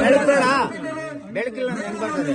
ಬೆಳಕಲ್ಲ ಬೆಳಕಿಲ್ಲ ನೆನಪಡ್ತದೆ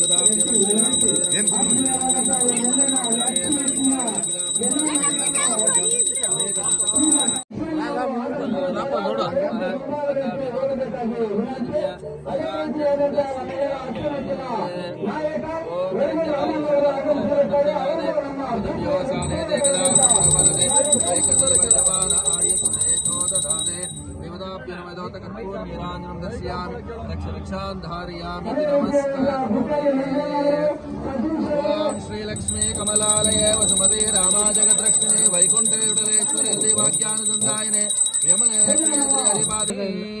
कर्पूर्मीराजनं दर्शयामि दक्षभिक्षां धारयामि ॐ श्रीलक्ष्मी कमलालये वसुमते रामाजगद्रक्षिणे वैकुण्ठे विटलेश्वरे श्रीवाक्यानुसन्धायने विमले हरिपादिके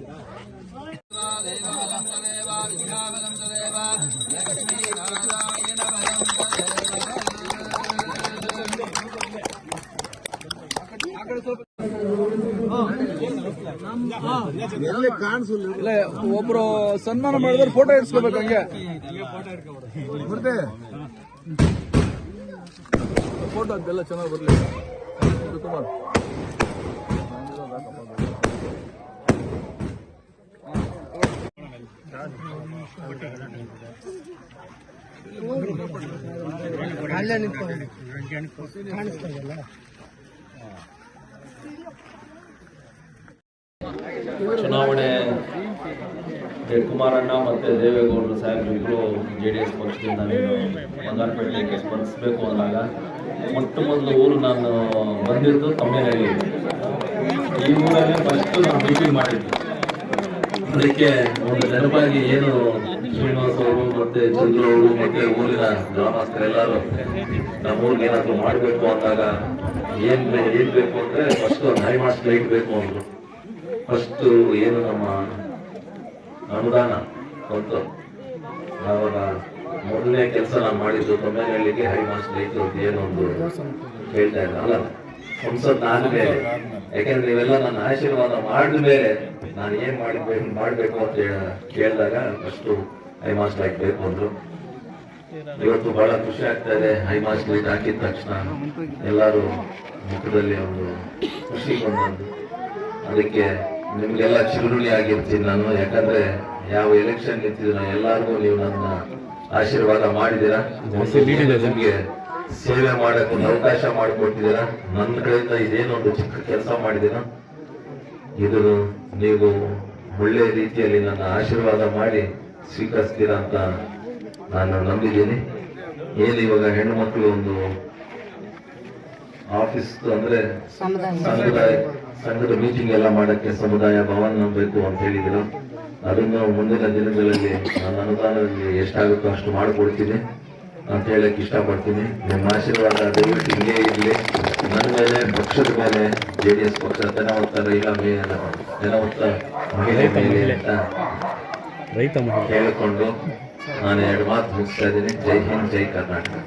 ನಾಯಕ ಮಲ್ಲೇಶ್ ಬಾಬುಗೆ! ಇಲ್ಲ ಒಬ್ರು ಸನ್ಮಾನ ಮಾಡಿದ್ರೆ ಫೋಟೋ ಇಡ್ಸ್ಕೋಬೇಕು ಹಂಗೆ ಬರ್ತೆ ಫೋಟೋ ಅದೆಲ್ಲ ಚೆನ್ನಾಗಿ ಬರಲಿ ಕುಮಾರ್ ಚುನಾವಣೆ ಕುಮಾರಣ್ಣ ಮತ್ತು ದೇವೇಗೌಡರು ಸಾಹೇಬ್ ಇಬ್ಬರು ಜೆ ಡಿ ಎಸ್ ಪಕ್ಷದಿಂದ ನೀನು ಬಂಗಾರಪೇಟೆಗೆ ಸ್ಪರ್ಧಿಸಬೇಕು ಅಂದಾಗ ಮೊಟ್ಟ ಮೊದಲು ಊರು ನಾನು ಬಂದಿದ್ದು ತಮ್ಮೇನಹಳ್ಳಿ ಈ ಊರಲ್ಲಿ ಫಸ್ಟ್ ನಾನು ಮೀಟಿಂಗ್ ಮಾಡಿದ್ದು. ಅದಕ್ಕೆ ಒಂದು ನೆನಪಾಗಿ ಏನು ಶ್ರೀನಿವಾಸ ಅವರು ಮತ್ತೆ ಚಂದ್ರು ಅವರು ಮತ್ತೆ ಊರಿನ ಗ್ರಾಮಸ್ಥರೆಲ್ಲರೂ ನಮ್ಮ ಊರಿಗೆ ಏನಾದ್ರು ಮಾಡಬೇಕು ಅಂದಾಗ ಏನ್ ಏನ್ ಬೇಕು ಅಂದ್ರೆ ಫಸ್ಟ್ ಮಾರ್ಕ್ಸ್ ಲೈಟ್ ಬೇಕು ಅಂದ್ರು ಫಸ್ಟ್ ಏನು ನಮ್ಮ ಅನುದಾನ ಬಂತು. ಆವಾಗ ಮೊದಲನೇ ಕೆಲಸ ನಾನು ಮಾಡಿದ್ದು ತೊಂಬೈನಹಳ್ಳಿಗೆ ಹೈ ಹೈಮಾಸ್ ಲೈಟ್ ಅಂತ ಏನೊಂದು ಹೇಳ್ತಾ ಇದ್ದ. ಅಲ್ಲ? ಸಂಸತ್ ಮೇಲೆ ಯಾಕಂದ್ರೆ ನೀವೆಲ್ಲ ನನ್ನ ಆಶೀರ್ವಾದ ಮಾಡಿದ ಮೇಲೆ ನಾನು ಏನ್ ಮಾಡಬೇಕು ಮಾಡ್ಬೇಕು ಅಂತ ಕೇಳಿದಾಗ ಫಸ್ಟ್ ಹೈ ಹಾಕ್ಬೇಕು ಅಂದ್ರು. ಇವತ್ತು ಬಹಳ ಖುಷಿ ಆಗ್ತಾ ಇದೆ ಹೈ ಮಾರ್ಕ್ಸ್ ಲೈಟ್ ಹಾಕಿದ ತಕ್ಷಣ ಎಲ್ಲರೂ ಮುಖದಲ್ಲಿ ಒಂದು ಖುಷಿ ಬಂದು ಅದಕ್ಕೆ ನಿಮ್ಗೆಲ್ಲ ಚಿರುಣಿ ಆಗಿರ್ತೀನಿ ನಾನು. ಯಾಕಂದ್ರೆ ಯಾವ ಎಲೆಕ್ಷನ್ ನಿಂತಿದ್ದೀನೋ ಎಲ್ಲಾರ್ಗು ನೀವು ನನ್ನ ಆಶೀರ್ವಾದ ಮಾಡಿದ್ದೀರಾ? ನಿಮ್ಗೆ ಸೇವೆ ಮಾಡಕ್ಕೆ ಒಂದು ಅವಕಾಶ ಮಾಡಿಕೊಟ್ಟಿದ್ದೀರ? ನನ್ನ ಕಡೆಯಿಂದ ಇದೇನೊಂದು ಚಿಕ್ಕ ಕೆಲಸ ಮಾಡಿದ್ದೀರಾ? ಇದು ನೀವು ಒಳ್ಳೆ ರೀತಿಯಲ್ಲಿ ನನ್ನ ಆಶೀರ್ವಾದ ಮಾಡಿ ಸ್ವೀಕರಿಸ್ತೀರ ಅಂತ ನಾನು ನಂಬಿದ್ದೀನಿ. ಏನು ಇವಾಗ ಹೆಣ್ಣು ಮಕ್ಕಳು ಒಂದು ಆಫೀಸ್ ಅಂದ್ರೆ ಸಮುದಾಯ. ಸಂಘದ ಮೀಟಿಂಗ್ ಎಲ್ಲ ಮಾಡಕ್ಕೆ ಸಮುದಾಯ ಭವನ ಬೇಕು ಅಂತ ಹೇಳಿದ್ರು ಅದನ್ನು ಮುಂದಿನ ದಿನಗಳಲ್ಲಿ ನನ್ನ ಅನುದಾನದಲ್ಲಿ ಎಷ್ಟಾಗುತ್ತೋ ಅಷ್ಟು ಮಾಡಿಕೊಡ್ತೀನಿ. ಅಂತ ಹೇಳಕ್ ಇಷ್ಟಪಡ್ತೀನಿ. ನಿಮ್ಮ ಆಶೀರ್ವಾದ ದಯವಿಟ್ಟು ಹಿಂಗೆ ಇರಲಿ. ನನ್ನ ಮೇಲೆ ಪಕ್ಷದ ಮೇಲೆ ಜೆ ಡಿ ಎಸ್ ಪಕ್ಷ ಜನ ಒತ್ತಾರ ಇಲ್ಲ ಮೇಲೆ ಮಹಿಳೆ. ಮೇಲೆ ಅಂತ ಹೇಳಿಕೊಂಡು ನಾನು ಎರಡು ಮಾತು ಮುಗಿಸ್ತಾ ಇದ್ದೀನಿ. ಜೈ ಹಿಂದ್ ಜೈ ಕರ್ನಾಟಕ.